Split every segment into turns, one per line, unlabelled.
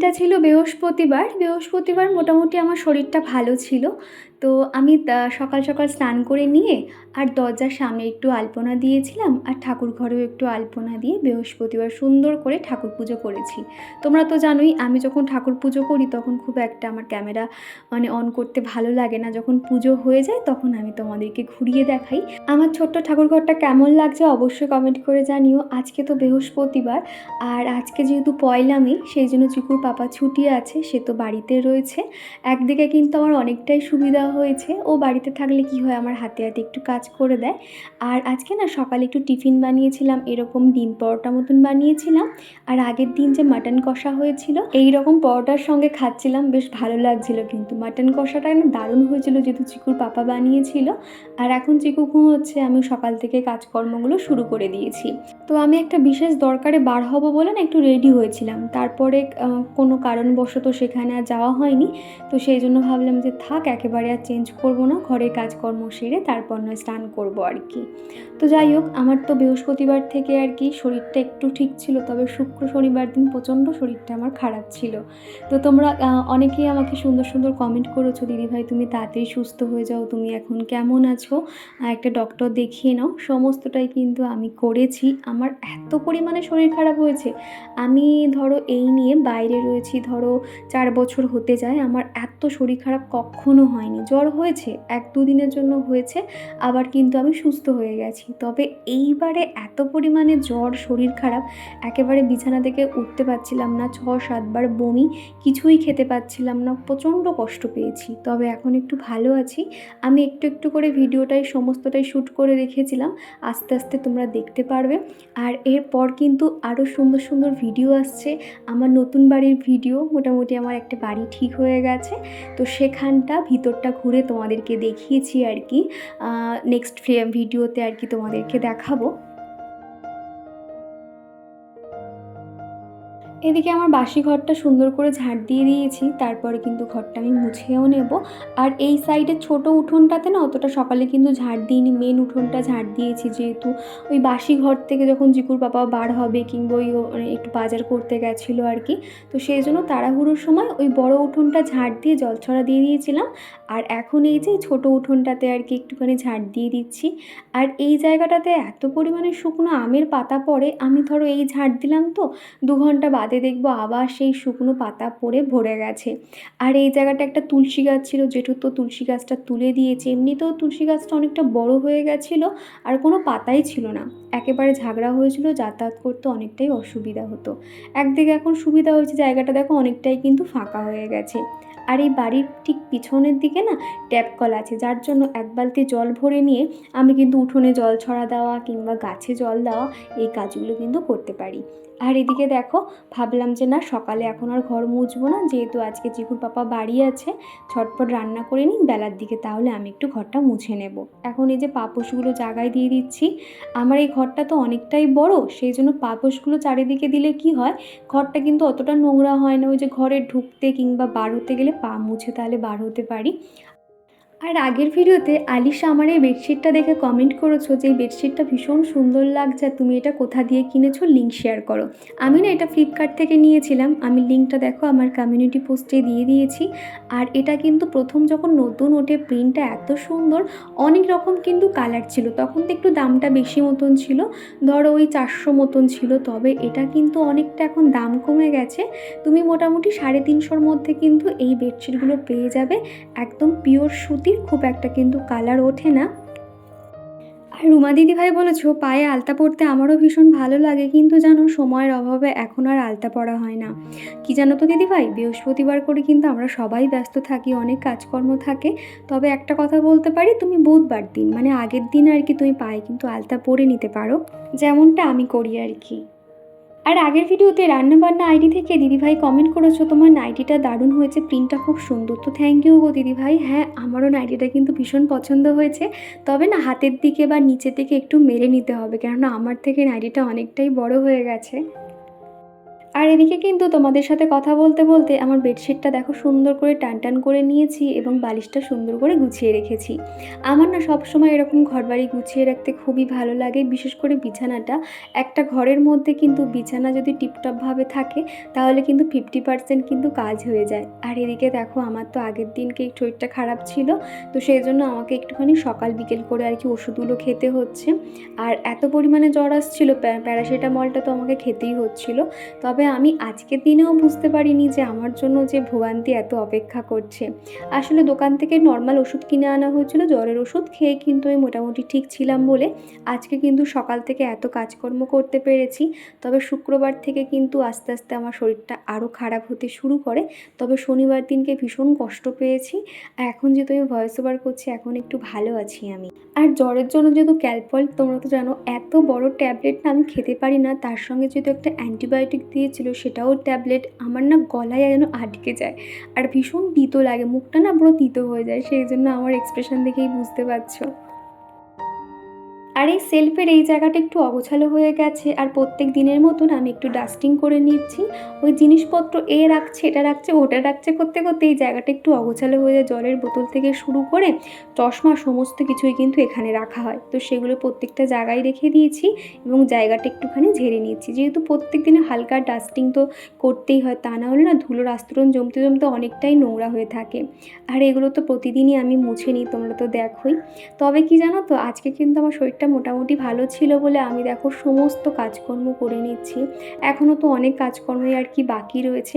দিনটা ছিল বৃহস্পতিবার। বৃহস্পতিবার মোটামুটি আমার শরীরটা ভালো ছিল। তো আমি সকাল সকাল স্নান করে নিয়ে আর দরজার সামনে একটু আলপনা দিয়েছিলাম আর ঠাকুর ঘরেও একটু আলপনা দিয়ে বৃহস্পতিবার সুন্দর করে ঠাকুর পুজো করেছি। তোমরা তো জানোই আমি যখন ঠাকুর পুজো করি তখন খুব একটা আমার ক্যামেরা মানে অন করতে ভালো লাগে না। যখন পুজো হয়ে যায় তখন আমি তোমাদেরকে ঘুরিয়ে দেখাই। আমার ছোট্ট ঠাকুর ঘরটা কেমন লাগছে অবশ্যই কমেন্ট করে জানিও। আজকে তো বৃহস্পতিবার আর আজকে যেহেতু পয়লা মে, সেই জন্য চিকুর পাপা ছুটি আছে, সে তো বাড়িতে রয়েছে। একদিকে কিন্তু আমার অনেকটাই সুবিধা হয়েছে, ও বাড়িতে থাকলে কি হয় আমার হাতে হাতে একটু কাজ করে দেয়। আর আজকে না সকালে একটু টিফিন বানিয়েছিলাম, এরকম ডিম পরোটা মতন বানিয়েছিলাম। আর আগের দিন যে মাটন কষা হয়েছিল এই রকম পরোটার সঙ্গে খাচ্ছিলাম, বেশ ভালো লাগছিল কিন্তু। মাটন কষাটা না দারুণ হয়েছিল, যেহেতু চিকুর পাপা বানিয়েছিল। আর এখন চিকু ঘুমোচ্ছে আমি সকাল থেকে কাজকর্মগুলো শুরু করে দিয়েছি। তো আমি একটা বিশেষ দরকারে বার হব বলে না একটু রেডি হয়েছিলাম। তারপরে কোনো কারণবশত সেখানে আর যাওয়া হয়নি। তো সেই জন্য ভাবলাম যে থাক, একেবারে আর চেঞ্জ করব না, ঘরের কাজকর্ম সেরে তারপর নয় স্নান করব আর কি। তো যাই হোক, আমার তো বৃহস্পতিবার থেকে আর কি শরীরটা একটু ঠিক ছিল, তবে শুক্র শনিবার দিন প্রচণ্ড শরীরটা আমার খারাপ ছিল। তো তোমরা অনেকেই আমাকে সুন্দর সুন্দর কমেন্ট করেছ দিদিভাই তুমি তাড়াতাড়ি সুস্থ হয়ে যাও, তুমি এখন কেমন আছো? একটা ডক্টর দেখিয়ে নাও। সমস্তটাই কিন্তু আমি করেছি। আমার এত পরিমাণে শরীর খারাপ হয়েছে। আমি ধরো এই নিয়ে বাইরে রয়েছি, ধরো চার বছর হতে যায়, আমার এত শরীর খারাপ কখনো হয়নি। জ্বর হয়েছে, এক দুদিনের জন্য হয়েছে, আবার কিন্তু আমি সুস্থ হয়ে গেছি। তবে এইবারে এত পরিমাণে জ্বর, শরীর খারাপ, একেবারে বিছানা থেকে উঠতে পারছিলাম না, ছ সাতবার বমি, কিছুই খেতে পারছিলাম না, প্রচণ্ড কষ্ট পেয়েছি। তবে এখন একটু ভালো আছি। আমি একটু একটু করে ভিডিওটাই সমস্তটাই শ্যুট করে রেখেছিলাম, আস্তে আস্তে তোমরা দেখতে পারবে। আর এরপর কিন্তু আরও সুন্দর সুন্দর ভিডিও আসছে, আমার নতুন বাড়ির ভিডিও, মোটামুটি আমার একটা বাড়ি ঠিক হয়ে গেছে। তো সেখানটা ভিতরটা ঘুরে তোমাদেরকে দেখিয়েছি আর কি। নেক্সট ভিডিওতে আর কি তোমাদেরকে দেখাবো। এদিকে আমার বাসি ঘরটা সুন্দর করে ঝাড় দিয়ে দিয়েছি, তারপরে কিন্তু ঘরটা আমি মুছেও নেব। আর এই সাইডের ছোট উঠোনটাতে না অতটা সকালে কিন্তু ঝাড় দিইনি মেন উঠোনটা ঝাড় দিয়েছি যেহেতু। ওই বাসি ঘর থেকে যখন জিকুর বাবা বার হবে কিংবা ওই মানে একটু বাজার করতে গেছিল আর কি, তো সেই জন্য তাড়াহুড়োর সময় ওই বড় উঠোনটা ঝাড় দিয়ে জল ছড়া দিয়ে দিয়েছিলাম। আর এখন এই যে ছোট উঠোনটাতে আর কি একটুখানি ঝাড় দিয়ে দিচ্ছি। আর এই জায়গাটাতে এত পরিমাণে শুকনো আমের পাতা পড়ে, আমি ধরো এই ঝাড় দিলাম তো, দু ঘণ্টা বাদে দেখব আবার সেই শুকনো পাতা পড়ে ভরে গেছে। আর এই জায়গাটা একটা তুলসী গাছ ছিল জেঠু তো তুলসী গাছটা তুলে দিয়েছে। এমনিতেও তুলসী গাছটা অনেকটা বড় হয়ে গেছিল আর কোনো পাতাই ছিল না। একেবারে ঝাগড়া হয়েছিল, যাতায়াত করতে অনেকটাই অসুবিধা হতো। একদিকে এখন সুবিধা হয়েছে, জায়গাটা দেখো অনেকটাই কিন্তু ফাঁকা হয়ে গেছে। আর এই বাড়ির ঠিক পিছনের দিকে না ট্যাপ কল আছে, যার জন্য এক বালতি জল ভরে নিয়ে আমি কিন্তু উঠোনে জল ছড়া দেওয়া কিংবা গাছে জল দেওয়া এই কাজগুলো কিন্তু করতে পারি। আর এদিকে দেখো, ভাবলাম যে না, সকালে এখন আর ঘর মুছবো না, যেহেতু আজকে চিকুর পাপা বাড়ি আছে ঝটপট রান্না করে নিই, বেলার দিকে তাহলে আমি একটু ঘরটা মুছে নেব। এখন এই যে পাপোশগুলো জায়গায় দিয়ে দিচ্ছি, আমার এই ঘরটা তো অনেকটাই বড়, সেই জন্য পাপোশগুলো চারিদিকে দিলে কি হয়, ঘরটা কিন্তু অতটা নোংরা হয় না, ওই যে ঘরে ঢুকতে কিংবা বার হতে গেলে পা মুছে তাহলে বার হতে পারি। আর আগের ভিডিওতে আলিশা আমার এই বেডশিটটা দেখে কমেন্ট করেছ যে এই বেডশিটটা ভীষণ সুন্দর লাগছে তুমি এটা কোথা দিয়ে কিনেছো লিঙ্ক শেয়ার করো। আমি না এটা ফ্লিপকার্ট থেকে নিয়েছিলাম, আমি লিঙ্কটা দেখো আমার কমিউনিটি পোস্টে দিয়ে দিয়েছি। আর এটা কিন্তু প্রথম যখন নতুন ওঠে প্রিন্টটা এত সুন্দর, অনেক রকম কিন্তু কালার ছিল, তখন তো একটু দামটা বেশি মতন ছিল, ধরো ওই চারশো মতন ছিল, তবে এটা কিন্তু অনেকটা এখন দাম কমে গেছে। তুমি মোটামুটি সাড়ে তিনশোর মধ্যে কিন্তু এই বেডশিটগুলো পেয়ে যাবে, একদম পিওর সুতির খুব একটা কিন্তু কালার ওঠে না। আর রুমা দিদি ভাই বলেছ, পায়ে আলতা পরতে আমারও ভীষণ ভালো লাগে, কিন্তু জানো, সময়ের অভাবে এখন আর আলতা পরা হয় না। কি জানো তো দিদি ভাই বৃহস্পতিবার করে কিন্তু আমরা সবাই ব্যস্ত থাকি, অনেক কাজকর্ম থাকে। তবে একটা কথা বলতে পারি, তুমি বুধবার দিন মানে আগের দিন আর কি তুমি পায়ে কিন্তু আলতা পরে নিতে পারো। যেমনটা আমি করি আর কি। আর আগের ভিডিওতে রান্নাবান্না আইডি থেকে দিদিভাই কমেন্ট করেছ, তোমার নাইটিটা দারুণ হয়েছে প্রিন্টটা খুব সুন্দর। তো থ্যাংক ইউ গো দিদিভাই। হ্যাঁ আমারও নাইটিটা কিন্তু ভীষণ পছন্দ হয়েছে। তবে না হাতের দিকে বা নিচে থেকে একটু মেরে নিতে হবে, কেননা আমার থেকে নাইটিটা অনেকটাই বড় হয়ে গেছে। আর এদিকে কিন্তু তোমাদের সাথে কথা বলতে বলতে আমার বেডশিটটা দেখো সুন্দর করে টান টান করে নিয়েছি এবং বালিশটা সুন্দর করে গুছিয়ে রেখেছি। আমার না সবসময় এরকম ঘরবাড়ি গুছিয়ে রাখতে খুবই ভালো লাগে, বিশেষ করে বিছানাটা। একটা ঘরের মধ্যে কিন্তু বিছানা যদি টিপটপভাবে থাকে, তাহলে কিন্তু ফিফটি পার্সেন্ট কিন্তু কাজ হয়ে যায়। আর এদিকে দেখো আমার তো আগের দিনকে শরীরটা খারাপ ছিল, তো সেই জন্য আমাকে একটুখানি সকাল বিকেল করে আর কি ওষুধগুলো খেতে হচ্ছে। আর এত পরিমাণে জ্বর আসছিল, প্যা- প্যারাসিটামলটা তো আমাকে খেতেই হচ্ছিল। তবে আমি আজকের দিনেও বুঝতে পারিনি যে আমার জন্য যে ভোগান্তি এত অপেক্ষা করছে। আসলে দোকান থেকে নর্মাল ওষুধ কিনে আনা হয়েছিল, জ্বরের ওষুধ খেয়ে কিন্তু আমি মোটামুটি ঠিক ছিলাম বলে আজকে কিন্তু সকাল থেকে এত কাজকর্ম করতে পেরেছি। তবে শুক্রবার থেকে কিন্তু আস্তে আস্তে আমার শরীরটা আরও খারাপ হতে শুরু করে। তবে শনিবার দিনকে ভীষণ কষ্ট পেয়েছি। আর এখন যেহেতু আমি ভয়েস ওভার করছি, এখন একটু ভালো আছি আমি। আর জ্বরের জন্য যেহেতু ক্যালপল তোমরা তো জানো, এত বড় ট্যাবলেট না আমি খেতে পারি না। তার সঙ্গে যেহেতু একটা অ্যান্টিবায়োটিক দিয়েছিল সেটাও ট্যাবলেট। আমার না গলায় যেন আটকে যায়। আর ভীষণ তিতো লাগে, মুখটা না পুরো তিতো হয়ে যায়, সেই জন্য আমার এক্সপ্রেশন দেখেই বুঝতে পারছ। আর এই সেলফের এই জায়গাটা একটু অগোছালো হয়ে গেছে, আর প্রত্যেক দিনের মতন আমি একটু ডাস্টিং করে নিচ্ছি। ওই জিনিসপত্র এ রাখছে, এটা রাখছে, ওটা রাখছে করতে করতে এই জায়গাটা একটু অগোছালো হয়ে যায় জলের বোতল থেকে শুরু করে চশমা সমস্ত কিছুই কিন্তু এখানে রাখা হয়। তো সেগুলো প্রত্যেকটা জায়গায় রেখে দিয়েছি এবং জায়গাটা একটুখানি ঝেড়ে নিচ্ছি। যেহেতু প্রত্যেক দিনে হালকা ডাস্টিং তো করতেই হয়, তা না হলে না ধুলোর আস্তরণ জমতে জমতে অনেকটাই নোংরা হয়ে থাকে। আর এগুলো তো প্রতিদিনই আমি মুছে নিই, তোমরা তো দেখোই। তবে কি জানো তো, আজকে কিন্তু আমার শরীরটা মোটামুটি ভালো ছিল বলে আমি দেখো সমস্ত কাজকর্ম করে নিচ্ছি। এখনও তো অনেক কাজকর্মই আর কি বাকি রয়েছে।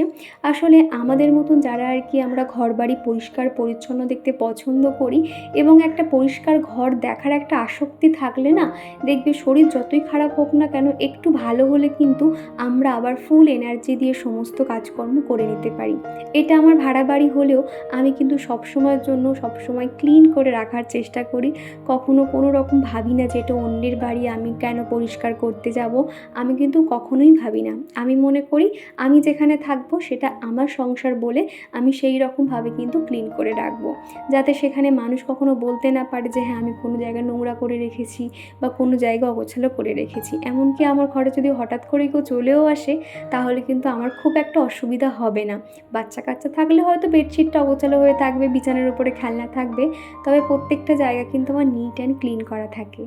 আসলে আমাদের মতন যারা আর কি আমরা ঘর বাড়ি পরিষ্কার পরিচ্ছন্ন দেখতে পছন্দ করি এবং একটা পরিষ্কার ঘর দেখার একটা আসক্তি থাকলে না, দেখবে শরীর যতই খারাপ হোক না কেন একটু ভালো হলে কিন্তু আমরা আবার ফুল এনার্জি দিয়ে সমস্ত কাজকর্ম করে নিতে পারি। এটা আমার ভাড়া বাড়ি হলেও আমি কিন্তু সবসময়ের জন্য সবসময় ক্লিন করে রাখার চেষ্টা করি। কখনো কোনো রকম ভাবি না যে এটা অন্যের বাড়ি, আমি কেন পরিষ্কার করতে যাব? আমি কিন্তু কখনোই ভাবি না। আমি মনে করি, আমি যেখানে থাকব সেটা আমার সংসার বলে আমি সেই রকমভাবে কিন্তু ক্লিন করে রাখব। যাতে সেখানে মানুষ কখনো বলতে না পারে যে হ্যাঁ আমি কোনো জায়গায় নোংরা করে রেখেছি বা কোনো জায়গা অগোছালো করে রেখেছি। এমনকি আমার ঘরে যদি হঠাৎ করে কেউ চলেও আসে, তাহলে কিন্তু আমার খুব একটা অসুবিধা হবে না। বাচ্চা কাচ্চা থাকলে হয়তো বেডশিটটা অগোছালো হয়ে থাকবে, বিছানার উপরে খেলনা থাকবে, তবে প্রত্যেকটা জায়গা কিন্তু আমার নিট অ্যান্ড ক্লিন করা থাকে।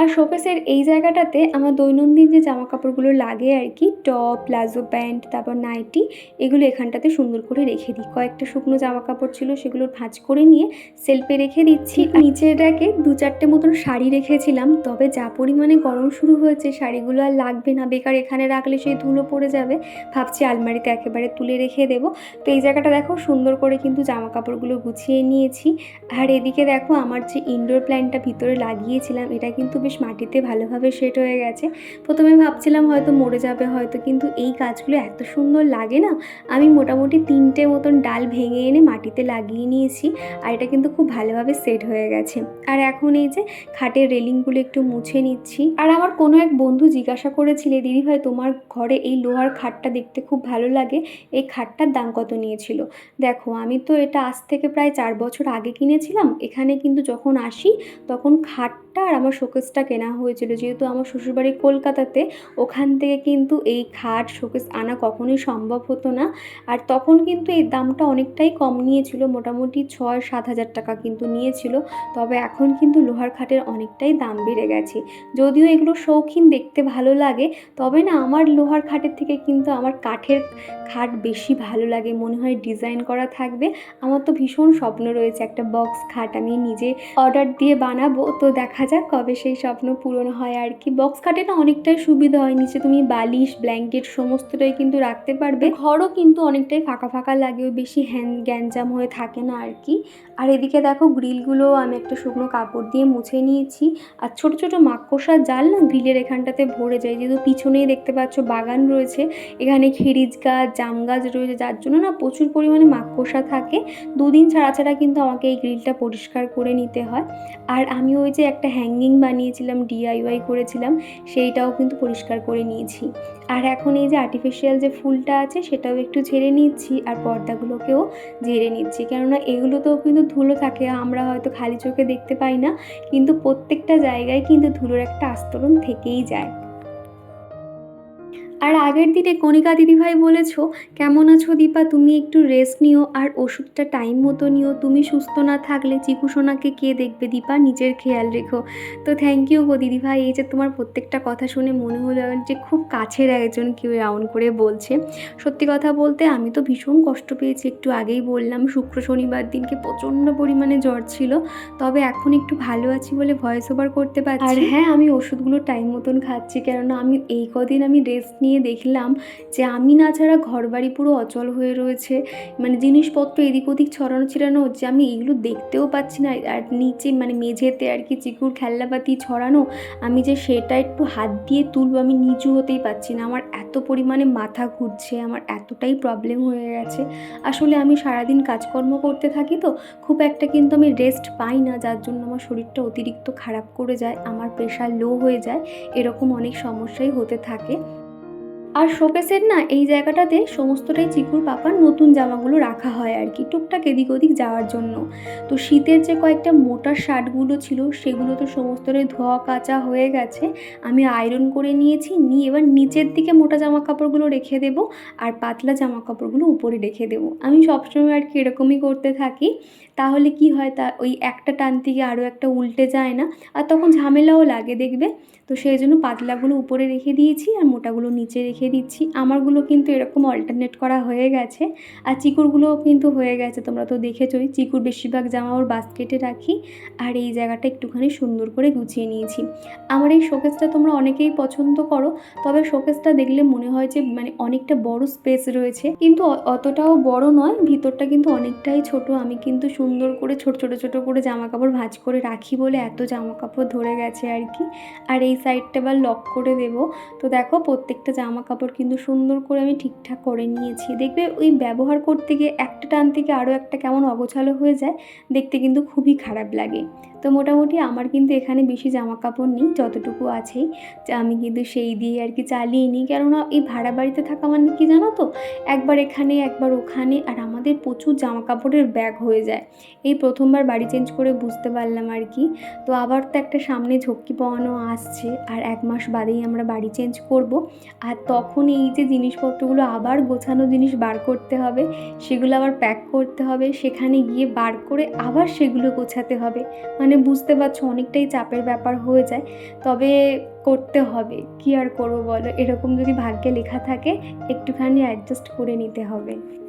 আর শোকেসের এই জায়গাটাতে আমার দৈনন্দিন যে জামা কাপড়গুলো লাগে আর কি টপ প্লাজো প্যান্ট তারপর নাইটি এগুলো এখানটাতে সুন্দর করে রেখে দিই। কয়েকটা শুকনো জামা কাপড় ছিল সেগুলো ভাঁজ করে নিয়ে সেলফে রেখে দিচ্ছি। নিচের র্যাকে দু চারটে মতন শাড়ি রেখেছিলাম তবে যা পরিমাণে গরম শুরু হয়েছে শাড়িগুলো আর লাগবে না। বেকার এখানে রাখলে সেই ধুলো পড়ে যাবে। ভাবছি আলমারিতে একেবারে তুলে রেখে দেবো। তো এই জায়গাটা দেখো সুন্দর করে কিন্তু জামা কাপড়গুলো গুছিয়ে নিয়েছি। আর এদিকে দেখো আমার যে ইনডোর প্ল্যান্টটা ভিতরে লাগিয়েছিলাম এটা কিন্তু বেশ মাটিতে ভালোভাবে সেট হয়ে গেছে। প্রথমে ভাবছিলাম হয়তো মরে যাবে হয়তো, কিন্তু এই গাছগুলো এত সুন্দর লাগে না। আমি মোটামুটি তিনটে মতন ডাল ভেঙে এনে মাটিতে লাগিয়ে নিয়েছি আর এটা কিন্তু খুব ভালোভাবে সেট হয়ে গেছে। আর এখন এই যে খাটের রেলিংগুলো একটু মুছে নিচ্ছি। আর আমার কোনো এক বন্ধু জিজ্ঞাসা করেছিলে দিদিভাই তোমার ঘরে এই লোহার খাটটা দেখতে খুব ভালো লাগে। এই খাটটার দাম কত নিয়েছিল? দেখো, আমি তো এটা আজ থেকে প্রায় চার বছর আগে কিনেছিলাম। এখানে কিন্তু যখন আসি, তখন খাটটা আর আমার শোকেসটা কেনা হয়েছিল। যেহেতু আমার শ্বশুরবাড়ি কলকাতাতে, ওখান থেকে কিন্তু এই খাট, শোকেস আনা কখনোই সম্ভব হতো না। আর তখন কিন্তু এই দামটা অনেকটাই কম নিয়েছিল, মোটামুটি ছয় সাত হাজার টাকা কিন্তু নিয়েছিল। তবে এখন কিন্তু লোহার খাটের অনেকটাই দাম বেড়ে গেছে। যদিও এগুলো শৌখিন দেখতে ভালো লাগে, তবে না আমার লোহার খাটের থেকে কিন্তু আমার কাঠের খাট বেশি ভালো লাগে। মনে হয় ডিজাইন করা থাকবে। আমার তো ভীষণ স্বপ্ন রয়েছে একটা বক্স খাট আমি নিজে অর্ডার দিয়ে বানাবো। তো দেখা যাক কবে সেই স্বপ্ন পূরণ হয় আর কি। বক্স খাটে না অনেকটাই সুবিধা হয়, নিচে তুমি বালিশ ব্ল্যাঙ্কেট সমস্তটাই কিন্তু রাখতে পারবে। ঘরও কিন্তু অনেকটাই ফাঁকা ফাঁকা লাগে, ওই বেশি হ্যান গ্যাঞ্জাম হয়ে থাকে না আর কি। আর এদিকে দেখো গ্রিলগুলো আমি একটা শুকনো কাপড় দিয়ে মুছে নিয়েছি। আর ছোট ছোট মাকড়সার জাল না গ্রিলের এখানটাতে ভরে যায়, যেহেতু পিছনেই দেখতে পাচ্ছ বাগান রয়েছে। এখানে খিরিজ গাছ, জাম গাছ রয়েছে, যার জন্য না প্রচুর পরিমাণে মাকড়সা থাকে। দুদিন ছাড়া ছাড়া কিন্তু আমাকে এই গ্রিলটা পরিষ্কার করে নিতে হয়। আর আমি ওই যে একটা হ্যাঙ্গিং বানিয়েছিলাম ডিআইওয়াই করেছিলাম, সেইটাও কিন্তু পরিষ্কার করে নিয়েছি। আর এখন এই যে আর্টিফিশিয়াল যে ফুলটা আছে, সেটাও একটু ঝেড়ে নিচ্ছি আর পর্দাগুলোকেও ঝেড়ে নিচ্ছি। কেননা এগুলোতেও কিন্তু ধুলো থাকে, আমরা হয়তো খালি চোখে দেখতে পাই না, কিন্তু প্রত্যেকটা জায়গায় কিন্তু ধুলোর একটা আস্তরণ থেকেই যায়। আর আগের দিনে কণিকা দিদিভাই বলেছ, কেমন আছো দীপা? তুমি একটু রেস্ট নিও আর ওষুধটা টাইম মতো নিও। তুমি সুস্থ না থাকলে চিকু সোনাকে কে দেখবে দীপা? নিজের খেয়াল রেখো। তো থ্যাংক ইউ গো দিদিভাই। এই যে তোমার প্রত্যেকটা কথা শুনে মনে হলো যে খুব কাছের একজন কেউ রাউন্ড করে বলছে। সত্যি কথা বলতে আমি তো ভীষণ কষ্ট পেয়েছি। একটু আগেই বললাম, শুক্র শনিবার দিনকে প্রচণ্ড পরিমাণে জ্বর ছিল। তবে এখন একটু ভালো আছি বলে ভয়েস ওভার করতে পারছি। আর হ্যাঁ আমি ওষুধগুলো টাইম মতন খাচ্ছি। কেননা আমি এই কদিন আমি রেস্ট নিয়ে দেখলাম যে আমি না ছাড়া ঘরবাড়ি পুরো অচল হয়ে রয়েছে। মানে জিনিসপত্র এদিক ওদিক ছড়ানো ছিড়ানো হচ্ছে, আমি এগুলো দেখতেও পাচ্ছি না। আর নিচে মানে মেঝেতে আর কি চিকুর খেলনাপাতি ছড়ানো, আমি যে সেটা একটু হাত দিয়ে তুলবো, আমি নিচু হতেই পারছি না। আমার এত পরিমাণে মাথা ঘুরছে, আমার এতটাই প্রবলেম হয়ে গেছে। আসলে আমি সারাদিন কাজকর্ম করতে থাকি তো, খুব একটা কিন্তু আমি রেস্ট পাই না, যার জন্য আমার শরীরটা অতিরিক্ত খারাপ করে যায়, আমার প্রেশার লো হয়ে যায়, এরকম অনেক সমস্যাই হতে থাকে। আর শোকেসের না এই জায়গাটাতে সমস্তটাই চিকুর পাপার নতুন জামাগুলো রাখা হয় আর কি, টুকটাক এদিক ওদিক যাওয়ার জন্য। তো শীতের যে কয়েকটা মোটা শার্টগুলো ছিল, সেগুলো তো সমস্তটাই ধোয়া কাচা হয়ে গেছে। আমি আয়রন করে নিয়েছি, নিয়ে এবার নিচের দিকে মোটা জামা কাপড়গুলো রেখে দেব আর পাতলা জামা কাপড়গুলো উপরে রেখে দেবো। আমি সবসময় আর কি এরকমই করতে থাকি। তাহলে কি হয় তা, ওই একটা টান থেকে আরও একটা উল্টে যায় না, আর তখন ঝামেলাও লাগে দেখবে। তো সেই জন্য পাতলাগুলো উপরে রেখে দিয়েছি আর মোটাগুলো নিচে রেখে দিচ্ছি। আমারগুলো কিন্তু এরকম অল্টারনেট করা হয়ে গেছে। আর চিকুরগুলোও কিন্তু হয়ে গেছে, তোমরা তো দেখেছোই। চিকুর বেশিরভাগ জামা ওর বাস্কেটে রাখি। আর এই জায়গাটা একটুখানি সুন্দর করে গুছিয়ে নিয়েছি। আমার এই শোকেসটা তোমরা অনেকেই পছন্দ করো, তবে শোকেসটা দেখলে মনে হয় যে মানে অনেকটা বড় স্পেস রয়েছে। কিন্তু অতটাও বড় নয়, ভিতরটা কিন্তু অনেকটাই ছোট। আমি কিন্তু সুন্দর করে ছোট ছোট ছোট করে জামা কাপড় ভাঁজ করে রাখি বলে এত জামা কাপড় ধরে গেছে আর কি। আর এই সাইডটা এবার লক করে দেব। তো দেখো, প্রত্যেকটা জামা কাপড় কিন্তু সুন্দর করে আমি ঠিকঠাক করে নিয়েছি। দেখবে ওই ব্যবহার করতে গিয়ে একটা টান থেকে আরও একটা কেমন অগোছালো হয়ে যায়, দেখতে কিন্তু খুবই খারাপ লাগে। তো মোটামুটি আমার কিন্তু এখানে বেশি জামা কাপড় নেই, যতটুকু আছেই। আমি কিন্তু সেই দিয়ে আর কি চালিয়ে নিই। কেননা এই ভাড়া বাড়িতে থাকা মানে কি জানো তো? একবার এখানে, একবার ওখানে, আর আমাদের প্রচুর জামা কাপড়ের ব্যাগ হয়ে যায়। এই প্রথমবার বাড়ি চেঞ্জ করে বুঝতে পারলাম আর কি। তো আবার তো একটা সামনে ঝক্কি পাওয়ানো আসছে, আর এক মাস বাদেই আমরা বাড়ি চেঞ্জ করব। আর তখন এই যে জিনিসপত্রগুলো আবার গোছানো জিনিস বার করতে হবে, সেগুলো আবার প্যাক করতে হবে, সেখানে গিয়ে বার করে আবার সেগুলো গোছাতে হবে। মানে বুঝতে পারছ অনেকটাই চাপের ব্যাপার হয়ে যায়। তবে করতে হবে, কি আর করব বলো? এরকম যদি ভাগ্যে লেখা থাকে, একটুখানি অ্যাডজাস্ট করে নিতে হবে।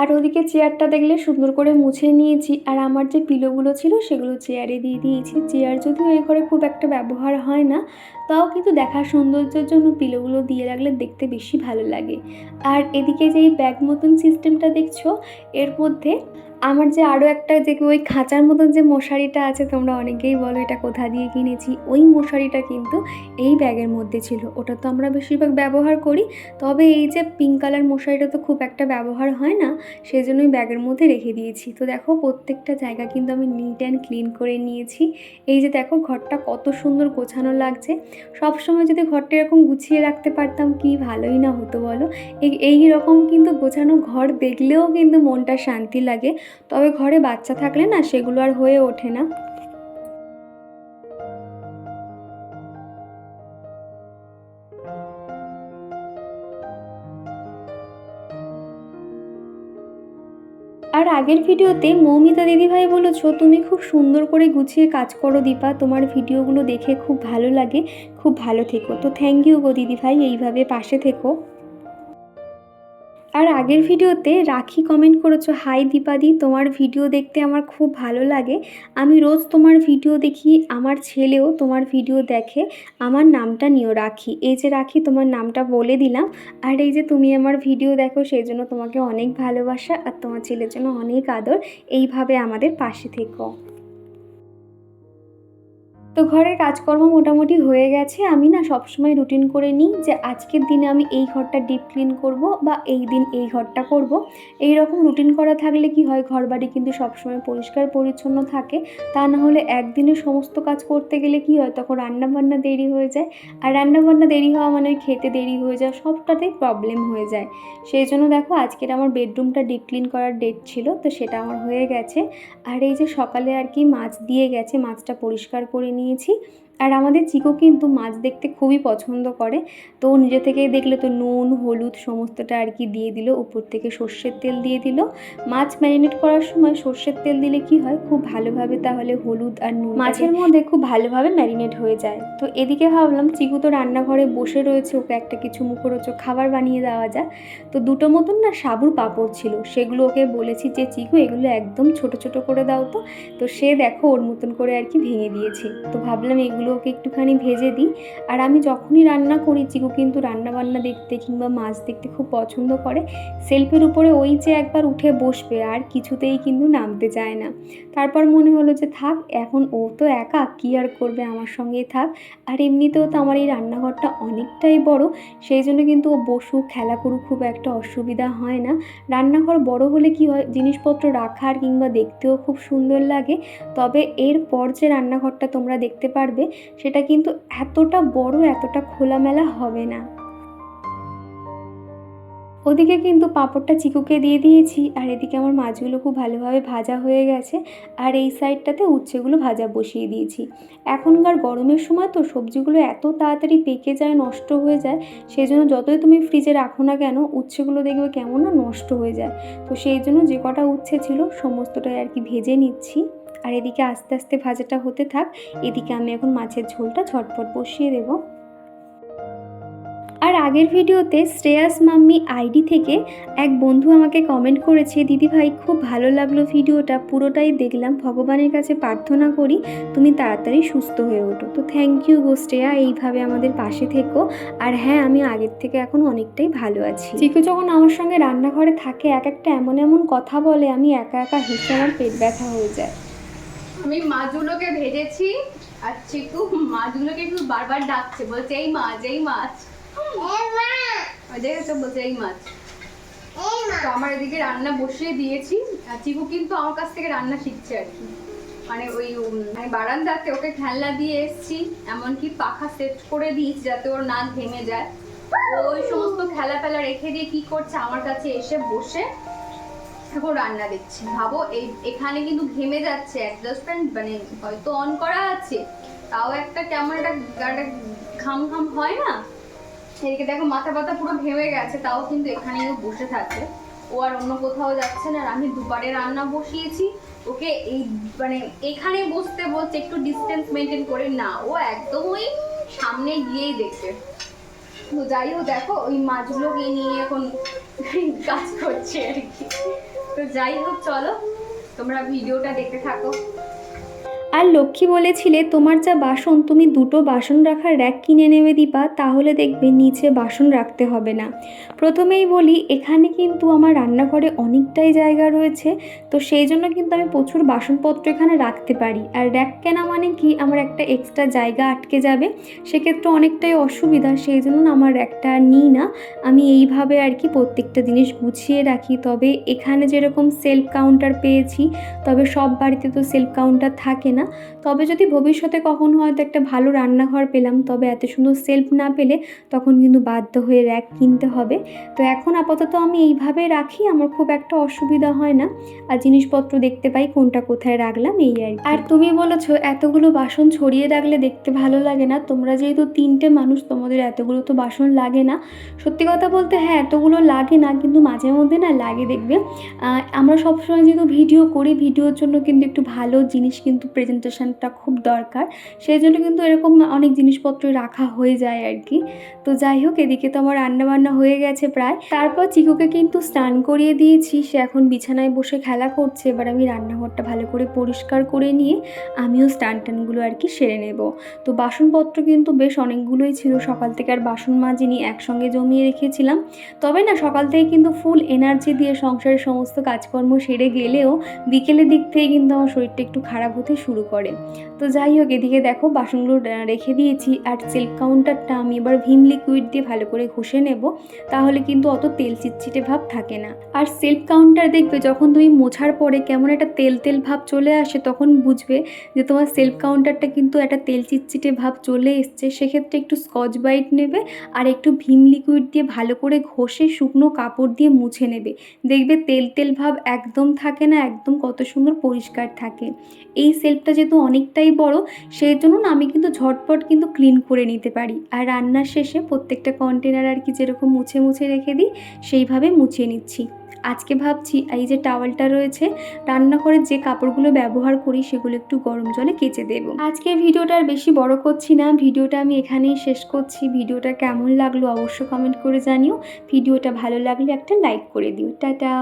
আর ওদিকে চেয়ারটা দেখলে সুন্দর করে মুছে নিয়েছি। আর আমার যে পিলোগুলো ছিল সেগুলো চেয়ারে দিয়ে দিয়েছি। চেয়ার যদিও এই ঘরে খুব একটা ব্যবহার হয় না, তাও কিন্তু দেখার সৌন্দর্যের জন্য পিলোগুলো দিয়ে রাখলে দেখতে বেশি ভালো লাগে। আর এদিকে যে এই ব্যাগ মতন সিস্টেমটা দেখছ, এর মধ্যে আমার যে আরও একটা যে ওই খাঁচার মতন যে মশারিটা আছে, তোমরা অনেকেই বলো এটা কোথা দিয়ে কিনেছি। ওই মশারিটা কিন্তু এই ব্যাগের মধ্যে ছিল। ওটা তো আমরা বেশিরভাগ ব্যবহার করি, তবে এই যে পিঙ্ক কালার মশারিটা তো খুব একটা ব্যবহার হয় না সেই জন্যই ব্যাগের মধ্যে রেখে দিয়েছি। তো দেখো, প্রত্যেকটা জায়গা কিন্তু আমি নিট অ্যান্ড ক্লিন করে নিয়েছি। এই যে দেখো, ঘরটা কত সুন্দর গোছানো লাগছে। সব সময় যদি ঘরটা এরকম গুছিয়ে রাখতে পারতাম, কি ভালোই না হতো বলো। এই এই রকম কিন্তু গোছানো ঘর দেখলেও কিন্তু মনটা শান্তি লাগে। তবে ঘরে বাচ্চা থাকলে না সেগুলো আর হয়ে ওঠে না। আর আগের ভিডিওতে মৌমিতা দিদিভাই বলেছ, তুমি খুব সুন্দর করে গুছিয়ে কাজ করো দীপা। তোমার ভিডিওগুলো দেখে খুব ভালো লাগে। খুব ভালো থেকো। তো থ্যাংক ইউ গো দিদিভাই, এইভাবে পাশে থেকো। আর আগের ভিডিওতে রাখি কমেন্ট করেছ হাই দীপাদি, তোমার ভিডিও দেখতে আমার খুব ভালো লাগে। আমি রোজ তোমার ভিডিও দেখি, আমার ছেলেও তোমার ভিডিও দেখে। আমার নামটা নিও রাখি। এই যে রাখি, তোমার নামটা বলে দিলাম। আর এই যে তুমি আমার ভিডিও দেখো, সেই জন্য তোমাকে অনেক ভালোবাসা আর তোমার ছেলের জন্য অনেক আদর। এইভাবে আমাদের পাশে থেকো। তো ঘরের কাজকর্ম মোটামুটি হয়ে গেছে। আমি না সবসময় রুটিন করে নিই যে আজকের দিনে আমি এই ঘরটা ডিপ ক্লিন করব বা এই দিন এই ঘরটা করব। এই রকম রুটিন করা থাকলে কি হয় ঘর বাড়ি কিন্তু সবসময় পরিষ্কার পরিচ্ছন্ন থাকে। তা না হলে একদিনে সমস্ত কাজ করতে গেলে কি হয়, তখন রান্না বান্না দেরি হয়ে যায়। আর রান্না বান্না দেরি হওয়া মানে খেতে দেরি হয়ে যায় সবটাতেই প্রবলেম হয়ে যায়। সেই জন্য দেখো, আজকের আমার বেডরুমটা ডিপ ক্লিন করার ডেট ছিল, তো সেটা আমার হয়ে গেছে। আর এই যে সকালে আর কি মাছ দিয়ে গেছে, মাছটা পরিষ্কার করে নিয়েছি। আর আমাদের চিকু কিন্তু মাছ দেখতে খুবই পছন্দ করে। তো নিজে থেকেই দেখলে তো নুন হলুদ সমস্তটা আর কি দিয়ে দিল। উপর থেকে সর্ষের তেল দিয়ে দিল। মাছ ম্যারিনেট করার সময় সর্ষের তেল দিলে কি হয়? খুব ভালোভাবে তাহলে হলুদ আর নুন মাছের মধ্যে খুব ভালোভাবে ম্যারিনেট হয়ে যায়। তো এদিকে ভাবলাম চিকু তো রান্নাঘরে বসে রয়েছে ওকে একটা কিছু মুখরোচক খাবার বানিয়ে দেওয়া যায় তো দুটো মতন না সাবুর পাঁপড় ছিল সেগুলো ওকে বলেছি যে চিকু এগুলো একদম ছোট ছোট করে দাও তো। তো সে দেখো ওর মতন করে আর কি ভেঙে দিয়েছে। তো ভাবলাম এগুলো ওকে একটুখানি ভেজে দিই। আর আমি যখনই রান্না করি, চিকু কিন্তু রান্না বান্না দেখতে কিংবা মাছ দেখতে খুব পছন্দ করে। সেলফের উপরে ওই যে একবার উঠে বসবে, আর কিছুতেই কিন্তু নামতে চায় না। তারপর মনে হলো যে, থাক, এখন ও তো একা, কী আর করবে আমার সঙ্গেই থাক। আর এমনিতেও তো আমার এই রান্নাঘরটা অনেকটাই বড়, সেই জন্য কিন্তু ও বসুক, খেলা করুক খুব একটা অসুবিধা হয় না। রান্নাঘর বড় হলে কি হয়, জিনিসপত্র রাখার কিংবা দেখতেও খুব সুন্দর লাগে। তবে এরপর যে রান্নাঘরটা তোমরা দেখতে পারবে সেটা কিন্তু এতটা বড়, এতটা খোলামেলা হবে না। ওদিকে কিন্তু পাঁপড়টা চিকুকে দিয়ে দিয়েছি, আর এদিকে আমার মাছগুলো খুব ভালোভাবে ভাজা হয়ে গেছে, আর এই সাইডটাতে উচ্ছেগুলো ভাজা বসিয়ে দিয়েছি। এখনকার গরমের সময় তো সবজিগুলো এত তাড়াতাড়ি পেকে যায়, নষ্ট হয়ে যায় সেই জন্য যতই তুমি ফ্রিজে রাখো না কেন, উচ্ছেগুলো দেখবে কেমন না নষ্ট হয়ে যায়। তো সেই জন্য যে কটা উচ্ছে ছিল, সমস্তটাই আর কি ভেজে নিচ্ছি। আর এদিকে আস্তে আস্তে ভাজাটা হতে থাক, এদিকে আমি এখন মাছের ঝোলটা ঝটপট বসিয়ে দেবো। আর আগের ভিডিওতে শ্রেয়াস মাম্মি আইডি থেকে এক বন্ধু আমাকে কমেন্ট করেছে, দিদি ভাই, খুব ভালো লাগল ভিডিওটা, পুরোটাই দেখলাম, ভগবানের কাছে প্রার্থনা করি তুমি তাড়াতাড়ি সুস্থ হয়ে ওঠো। তো থ্যাংক ইউ গো শ্রেয়া, এইভাবে আমাদের পাশে থেকো। আর হ্যাঁ আমি আগের থেকে এখন অনেকটাই ভালো আছি। চিকু যখন আমার সঙ্গে রান্নাঘরে থাকে, এক একটা এমন এমন কথা বলে, আমি একা একা হেসে আমার পেট ব্যথা হয়ে যায়।
আমি মাছগুলোকে ভেজেছি আর চিকু মাছগুলোকে একটু বারবার ডাকছে বলছে এই মাছ এই মাছ। দেখেছ বলছে এই মাছ। তো আমার এদিকে রান্না বসিয়ে দিয়েছি আর চিকু কিন্তু আমার কাছ থেকে রান্না শিখছে আর কি। মানে ওই মানে বারান্দাতে ওকে খেলনা দিয়ে এসেছি এমনকি পাখা সেট করে দিয়েছি যাতে ওর নাক ভেঙে যায়। ওই সমস্ত খেলা ফেলা রেখে দিয়ে কি করছে আমার কাছে এসে বসে এখন রান্না দেখছি ভাবো, এই, এখানে কিন্তু ঘেমে যাচ্ছে অ্যাডজাস্ট ফ্যান মানে হয়তো অন করা আছে, তাও একটা কেমন একটা গাটা ঘাম ঘাম হয় না? এদিকে দেখো, মাথা ব্যথা পুরো ঘেমে গেছে, তাও কিন্তু এখানেই ও বসে থাকে। ও আর অন্য কোথাও যাচ্ছে না, আর আমি দুপারে রান্না বসিয়েছি। ওকে এই মানে এখানে বসতে বলছে, একটু ডিস্টেন্স মেনটেন করে না, ও একদম ওই সামনে গিয়েই দেখবে তো যাই হোক, দেখো, ওই মাছগুলোকে নিয়ে এখন কাজ করছে আর কি। তো যাই হোক চলো। তোমরা ভিডিওটা দেখতে থাকো।
আর লক্ষ্মী বলেছিলে, তোমার যা বাসন, তুমি দুটো বাসন রাখার র্যাক কিনে নেবে দিবা তাহলে দেখবে নিচে বাসন রাখতে হবে না। প্রথমেই বলি, এখানে কিন্তু আমার রান্নাঘরে অনেকটাই জায়গা রয়েছে, তো সেই জন্য কিন্তু আমি প্রচুর বাসনপত্র এখানে রাখতে পারি। আর র্যাক কেনা মানে কি? আমার একটা এক্সট্রা জায়গা আটকে যাবে, সেক্ষেত্রে অনেকটাই অসুবিধা, সেই জন্য আমার র্যাকটা নিই না। আমি এইভাবে আর কি প্রত্যেকটা জিনিস গুছিয়ে রাখি, তবে এখানে যেরকম সেলফ কাউন্টার পেয়েছি, তবে সব বাড়িতে তো সেলফ কাউন্টার থাকে না তবে যদি ভবিষ্যতে কখনো হয়তো একটা ভালো রান্নাঘর পেলাম, তবে এত সুন্দর সেলফ না পেলে তখন কিন্তু বাধ্য হয়ে র্যাক কিনতে হবে। তো এখন আপাতত আমি এইভাবে রাখি, আমার খুব একটা অসুবিধা হয় না। আর জিনিসপত্র দেখতে পাই কোনটা কোথায় রাখলাম, এই আর। আর তুমি বলেছ এতগুলো বাসন ছড়িয়ে রাখলে দেখতে ভালো লাগে না। তোমরা যেহেতু তিনটে মানুষ, তোমাদের এতগুলো তো বাসন লাগে না। সত্যি কথা বলতে হ্যাঁ এতগুলো লাগে না, কিন্তু মাঝে মধ্যে না লাগে দেখবে। আমরা সবসময় যেহেতু ভিডিও করি, ভিডিওর জন্য কিন্তু একটু ভালো জিনিস কিন্তু প্রেজেন্টেশনটা খুব দরকার। সেই জন্য কিন্তু এরকম অনেক জিনিসপত্র রাখা হয়ে যায় আর কি তো যাই হোক, এদিকে তো আমার রান্নাবান্না হয়ে গেছে প্রায়। তারপর চিকুকে কিন্তু স্নান করিয়ে দিয়েছি। সে এখন বিছানায় বসে খেলা করছে। এবার আমি রান্নাঘরটা ভালো করে পরিষ্কার করে নিয়ে আমিও স্নান টানগুলো আর কি সেরে নেব। তো বাসনপত্র কিন্তু বেশ অনেকগুলোই ছিল। সকাল থেকে আর বাসন মাজিনি, একসঙ্গে জমিয়ে রেখেছিলাম। তবে না, সকাল থেকে কিন্তু ফুল এনার্জি দিয়ে সংসারের সমস্ত কাজকর্ম সেরে গেলেও বিকেলের দিক থেকে কিন্তু আমার শরীরটা একটু খারাপ হতে শুরু করে। তো যাই হোক, এদিকে দেখো বাসনগুলো রেখে দিয়েছি আর সেলফ কাউন্টারটা আমি এবার ভিম লিকুইড দিয়ে ভালো করে ঘষে নেব, তাহলে কিন্তু অত তেল চিটচিটে ভাব থাকে না। আর সেলফ কাউন্টার দেখবে যখন তুমি মোছার পরে কেমন একটা তেল তেল ভাব চলে আসে, তখন বুঝবে যে তোমার সেলফ কাউন্টারটা কিন্তু একটা তেল চিটচিটে ভাব চলে এসছে। সেক্ষেত্রে একটু স্কচ ব্রাইট নেবে আর একটু ভিম লিকুইড দিয়ে ভালো করে ঘষে শুকনো কাপড় দিয়ে মুছে নেবে। দেখবে তেল তেল ভাব একদম থাকে না, একদম কত সুন্দর পরিষ্কার থাকে। এই সেলফটা যেহেতু অনেকটাই বড়, সেই জন্য আমি কিন্তু ঝটপট কিন্তু ক্লিন করে নিতে পারি। আর রান্নার শেষে প্রত্যেকটা কন্টেনার আর কি যেরকম মুছে মুছে রেখে দিই, সেইভাবে মুছিয়ে নিচ্ছি। আজকে ভাবছি এই যে টাওয়ালটা রয়েছে রান্নাঘরে যে কাপড়গুলো ব্যবহার করি সেগুলো একটু গরম জলে কেচে দেব। আজকে ভিডিওটা আর বেশি বড় করছি না, ভিডিওটা আমি এখানেই শেষ করছি। ভিডিওটা কেমন লাগল অবশ্য কমেন্ট করে জানিও। ভিডিওটা ভালো লাগলে একটা লাইক করে দিও। টাটা!